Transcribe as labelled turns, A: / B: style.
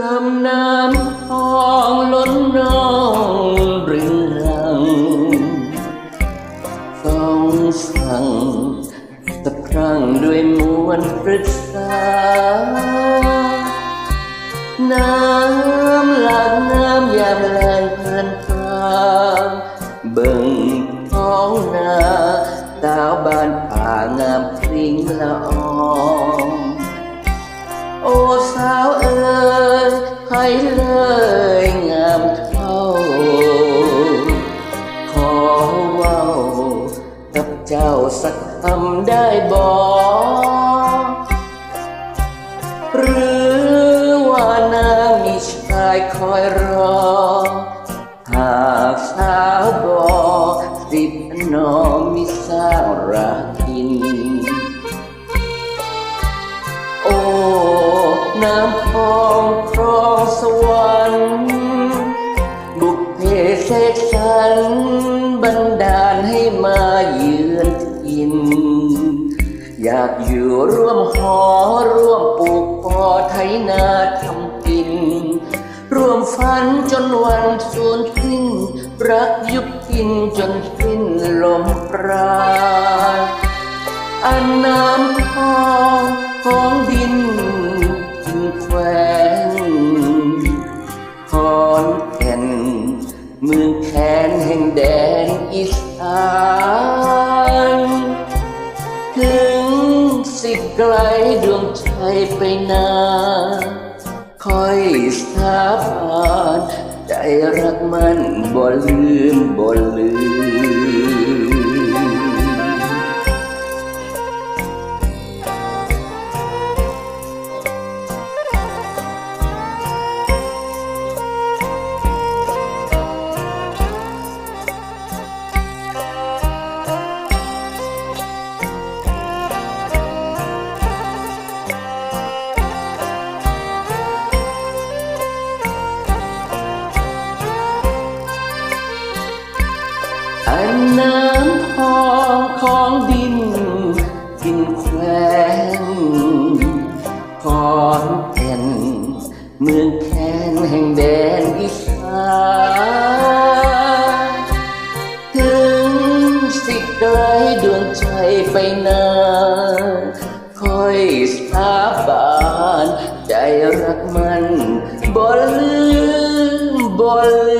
A: ลำน้ำพองล้นนองรึงรังต้องสั่งสะพรั่งด้วยมวลปรึกษา น้ำหลากน้ำยามแรงเพลินพรางเบิ่งท้องนาสาวบ้านป่างามพริ้งละออง เลยงามเท่า ขอเว้ากับเจ้าสักคำได้บอกหรือว่านางมีชายคอยรอ หากสาวบอกสิบนอมิสร้างรักกิน โอ้ น้ำพอง กสรรบันดาลให้มาเยือนกิน อยากอยู่ร่วมหอร่วมปลูกปอไถนาทำกิน ร่วมฝันจนวันสูญสิ้น รักยุบกินจนสิ้นลมปรา กลดวงใจไปนานคอยสาบานใจรักมันบ่ลืมบ่ลืม เมืองแคนแห่งแดนอีสานถึงสิไกลดวงใจไปนานคอยสถาบานใจรักมันบ่ลืมบ่ลืม